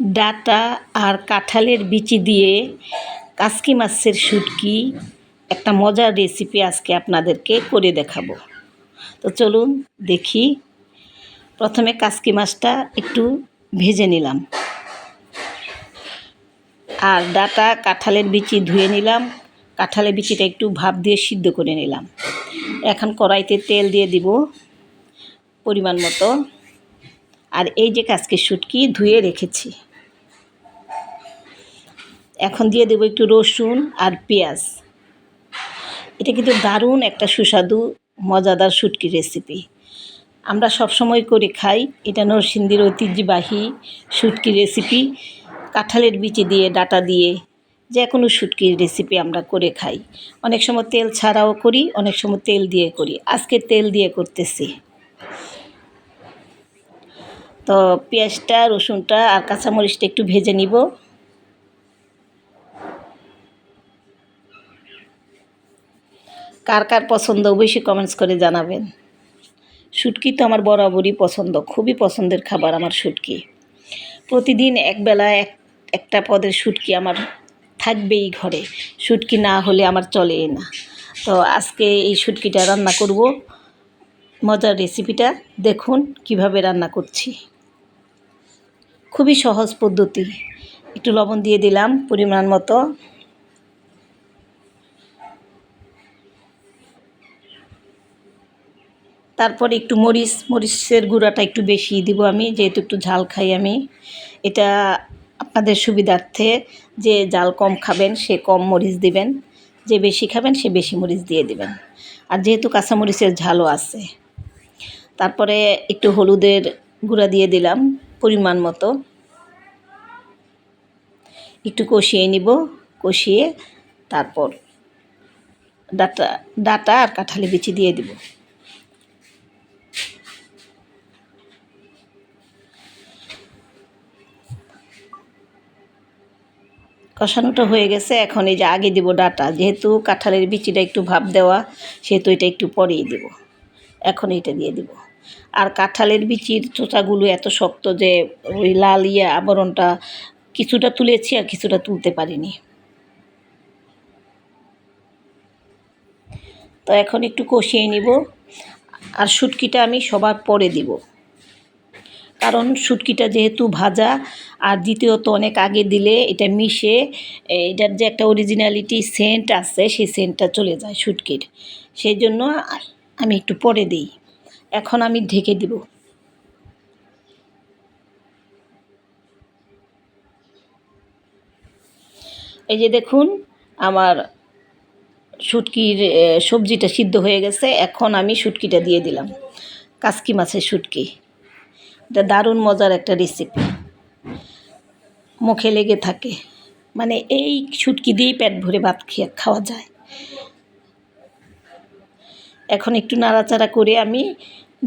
Data আর কাঁঠালের বিচি দিয়ে কাসকি মাছের শুটকি, একটা মজার রেসিপি আজকে আপনাদেরকে করে দেখাবো। তো চলুন দেখি, প্রথমে কাসকি মাছটা একটু ভেজে নিলাম। আর ডাটা, কাঁঠালের বিচি ধুয়ে নিলাম, কাঁঠালের বিচিটা একটু ভাপ দিয়ে সিদ্ধ করে নিলাম। এখন কড়াইতে তেল দিয়ে দিব পরিমাণ মতো। আর এই যে কাজকে শুটকি ধুয়ে রেখেছি। এখন দিয়ে দেবো একটু রসুন আর পেঁয়াজ। এটা কিন্তু দারুণ একটা সুস্বাদু, মজাদার শুটকি রেসিপি আমরা সবসময় করে খাই, এটা নরসিংদীর ঐতিহ্যবাহী শুটকি রেসিপি কাঁঠালের বিচি দিয়ে, ডাটা দিয়ে যে কোনো শুটকির রেসিপি আমরা করে খাই। অনেক সময় তেল ছাড়াও করি, অনেক সময় তেল দিয়ে করি। আজকে তেল দিয়ে করতেছি। তো পেঁয়াজটা, রসুনটা আর কাঁচামরিচটা একটু ভেজে নিব। কার কার পছন্দ, অবশ্যই কমেন্টস করে জানাবেন। শুটকি তো আমার বরাবরই পছন্দ, খুবই পছন্দের খাবার আমার শুটকি। প্রতিদিন একবেলা এক, একটা পদের শুটকি আমার থাকবেই ঘরে। শুটকি না হলে আমার চলে না। তো আজকে এই শুটকিটা রান্না করব। মজার রেসিপিটা দেখুন কীভাবে রান্না করছি। খুবই সহজ পদ্ধতি। একটু লবণ দিয়ে দিলাম পরিমাণ মতো। তারপরে একটু মরিচ, মরিচের গুঁড়াটা একটু বেশি দিব আমি, যেহেতু একটু ঝাল খাই আমি। এটা আপনাদের সুবিধার্থে যে জাল কম খাবেন, সে কম মরিচ দিবেন। যে বেশি খাবেন, সে বেশি মরিচ দিয়ে দিবেন। আর যেহেতু কাঁচামরিচের ঝালও আছে। তারপরে একটু হলুদের গুঁড়া দিয়ে দিলাম, পরিমাণ মতো। একটু কষিয়ে নিব, কষিয়ে তারপর ডাটা ডাটা আর কাঁঠালি বিচি দিয়ে দিব। কষানোটা হয়ে গেছে, এখন এই যে আগে দিব ডাটা। যেহেতু কাঁঠালের বিচিটা একটু ভাব দেওয়া, সেহেতু এটা একটু পরেই দেব। এখন এটা দিয়ে দিব। আর কাঁঠালের বিচির চোচাগুলো এত শক্ত যে ওই লাল ইয়ে আবরণটা কিছুটা তুলেছি আর কিছুটা তুলতে পারিনি। তো এখন একটু কষিয়ে নিব। আর শুটকিটা আমি সবার পরে দিব। কারণ শুটকিটা যেহেতু ভাজা, আর দ্বিতীয়ত অনেক আগে দিলে এটা মিশে এটার যে একটা অরিজিনালিটি সেন্ট আছে, সেই সেন্টটা চলে যায় শুটকির। সেই জন্য আমি একটু পরে দিই। এখন আমি ঢেকে দিব। এই যে দেখুন, আমার শুটকির সবজিটা সিদ্ধ হয়ে গেছে, এখন আমি শুটকিটা দিয়ে দিলাম। কাসকি মাছের শুটকি। এটা দারুণ মজার একটা রেসিপি মুখে লেগে থাকে। মানে এই শুটকি দিয়েই পেট ভরে ভাত খেয়ে খাওয়া যায়। এখন একটু নাড়াচাড়া করে আমি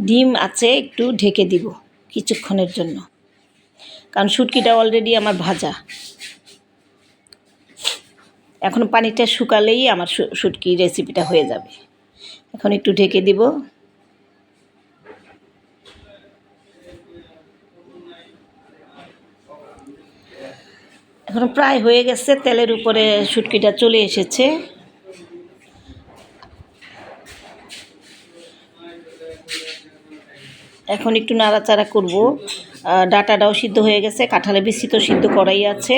ডিম আছে একটু ঢেকে দিব কিছুক্ষণের জন্য। কারণ শুটকিটা অলরেডি আমার ভাজা। এখন পানিটা শুকালেই আমার শুটকি রেসিপিটা হয়ে যাবে। এখন একটু ঢেকে দিব। এখন প্রায় হয়ে গেছে, তেলের উপরে শুটকিটা চলে এসেছে। এখন একটু নাড়াচাড়া করব। ডাটাটাও সিদ্ধ হয়ে গেছে কাঁঠালে বিস্তৃত সিদ্ধ করাই আছে।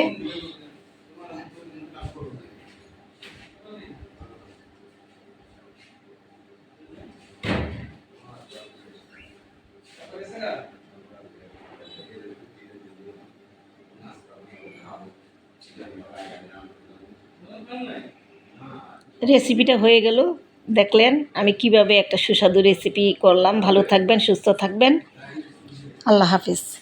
রেসিপিটা হয়ে গেল। দেখলেন, আমি কীভাবে একটা সুস্বাদু রেসিপি করলাম। ভালো থাকবেন, সুস্থ থাকবেন। আল্লাহ হাফিজ।